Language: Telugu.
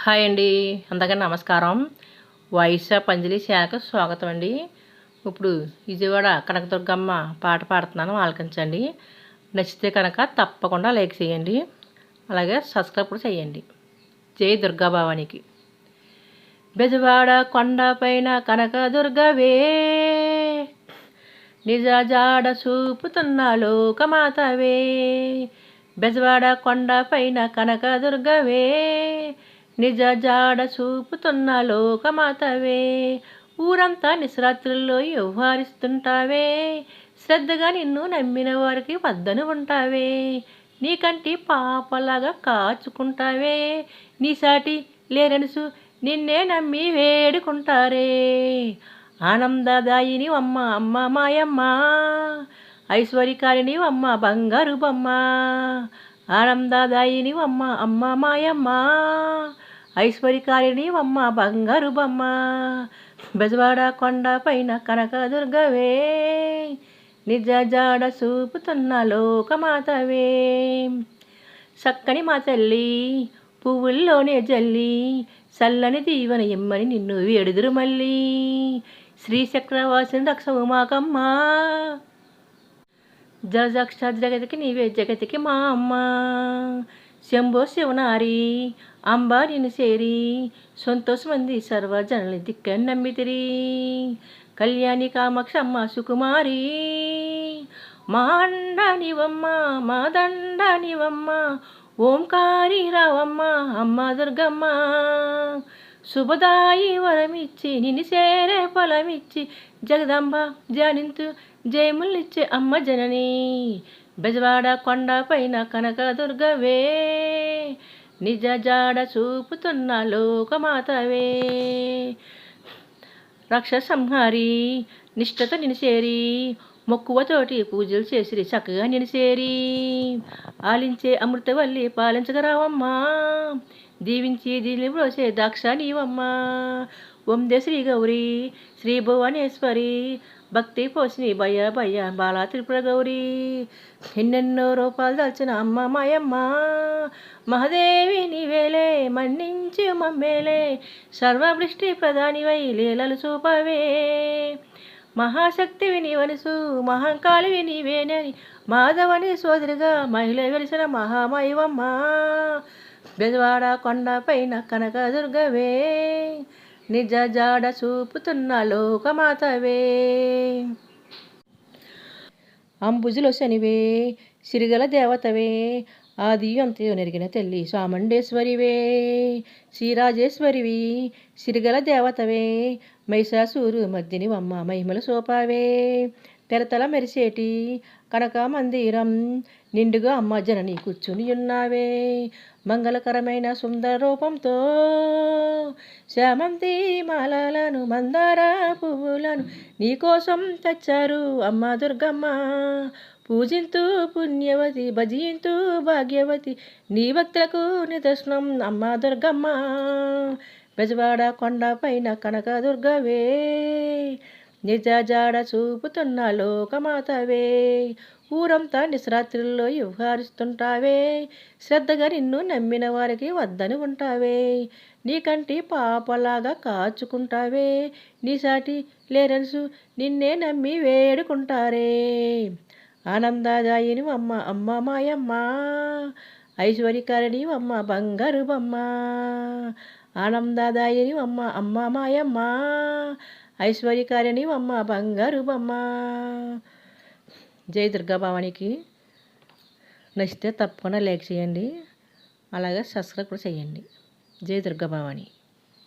హాయ్ అండి. అందరికీ నమస్కారం. వైశా పంజలి శాఖ స్వాగతం అండి. ఇప్పుడు విజయవాడ కనకదుర్గమ్మ పాట పాడుతున్నాను ఆలకించండి. నచ్చితే కనుక తప్పకుండా లైక్ చేయండి. అలాగే సబ్స్క్రైబ్ కూడా చేయండి. జై దుర్గా భవానికి బెజవాడ కొండపైన కనకదుర్గవే నిజ జాడ చూపుతున్న లోకమాతవే. బెజవాడ కొండపైన కనకదుర్గవే నిజ జాడ చూపుతున్న లోకమాతవే. ఊరంతా నిశ్రాత్రుల్లో వ్యవహరిస్తుంటావే. శ్రద్ధగా నిన్ను నమ్మిన వారికి వద్దను ఉంటావే. నీకంటి పాపలాగా కాచుకుంటావే. నీ సాటి లేరనుసు నిన్నే నమ్మి వేడుకుంటారే. ఆనందదాయిని అమ్మ అమ్మ మాయమ్మ. ఐశ్వర్యకారిని అమ్మ బంగారు బొమ్మ. ఆనందదాయిని అమ్మ అమ్మ మాయమ్మ. ఐశ్వర్యకారిణి అమ్మ బంగారు బొమ్మ బెజవాడ కొండ పైన కనకదుర్గవే. నిజ జాడ చూపుతున్న లోకమాతవే. చక్కని మా తల్లి పువ్వుల్లోనే జల్లి చల్లని దీవన ఇమ్మని నిన్ను వేడుదురు మళ్ళీ. శ్రీ చక్రవాసిని రక్ష ఉమాకమ్మ జజక్ష జగతికి నీవే జగతికి మా అమ్మ. శంభో శివనారి అంబ నిన్ను చేరి సంతోషమంది సర్వజనులు దిక్కని నమ్మితిరి కళ్యాణి కామాక్షమ్మ సుకుమారి మా అండానివమ్మ మా దండానివమ్మ ఓంకారి రావమ్మ అమ్మ దుర్గమ్మ. శుభదాయి వరమిచ్చి నిన్ను సేరే ఫలమిచ్చి జగదంబ జానింతు జయములిచ్చే అమ్మ జనని. బెజవాడ కొండ పైన కనకదుర్గవే. నిజ జాడ చూపుతున్న లోకమాతవే. రక్ష సంహారి నిష్ఠత నినిసేరి మొక్కువతోటి పూజలు చేసిరి చక్కగా నినిసేరి. ఆలించే అమృతవల్లి పాలించగరావమ్మా దీవించి దీని బ్రోసే దాక్ష నీవమ్మా వందే శ్రీ గౌరీ శ్రీ భువనేశ్వరి భక్తి పోసిని భయ భయ బాలా త్రిపుర గౌరీ. ఎన్నెన్నో రూపాలు దాల్చిన అమ్మ మాయమ్మ. మహదేవి నీవేలే మన్నించి మమ్మేలే. సర్వవృష్టి ప్రధానివై లీలలు చూపవే. మహాశక్తివి నీవనుసు మహంకాళివి నీవేనని మాధవని సోదరిగా మహిళ వెలిసిన మహామయవమ్మ బెజవాడ కొండ పైన కనకదుర్గవే. నిజ జాడ చూపుతున్న లోకమాతవే. అంబుజులో శనివే సిరిగల దేవతవే ఆది అంతయో నెరిగిన తల్లి సామండేశ్వరివే. శ్రీరాజేశ్వరివి సిరిగల దేవతవే మైసాసూరు మద్దిని వమ్మ మహిమల సోపావే. తెలతల మెరిసేటి కనక మందిరం నిండుగా అమ్మ జనని కూర్చుని ఉన్నావే. మంగళకరమైన సుందర రూపంతో శామంతి మాలలను మందార పువ్వులను నీకోసం తెచ్చారు అమ్మ దుర్గమ్మ. పూజింతు పుణ్యవతి భజింతు భాగ్యవతి నీ భక్తులకు నిదర్శనం అమ్మ దుర్గమ్మ. బెజవాడ కొండ పైన కనక దుర్గవే నిజాజాడ చూపుతున్న లోకమాతవే. ఊరంతా నిశ్రాత్రుల్లో వ్యవహరిస్తుంటావే. శ్రద్ధగా నిన్ను నమ్మిన వారికి వద్దని ఉంటావే. నీకంటి పాపలాగా కాచుకుంటావే. నీసాటి లేరన్సు నిన్నే నమ్మి వేడుకుంటారే. ఆనందదాయిని అమ్మ అమ్మ మాయమ్మ. ఐశ్వర్యకారిణి అమ్మ బంగారు బొమ్మ. ఆనందదాయిని అమ్మ అమ్మ మాయమ్మ. ఐశ్వర్యకారిణి అమ్మ బంగారు బొమ్మ జై దుర్గా భవానికి నచ్చితే తప్పకుండా లైక్ చేయండి. అలాగే సబ్స్క్రైబ్ కూడా చేయండి. జై దుర్గా భవాని.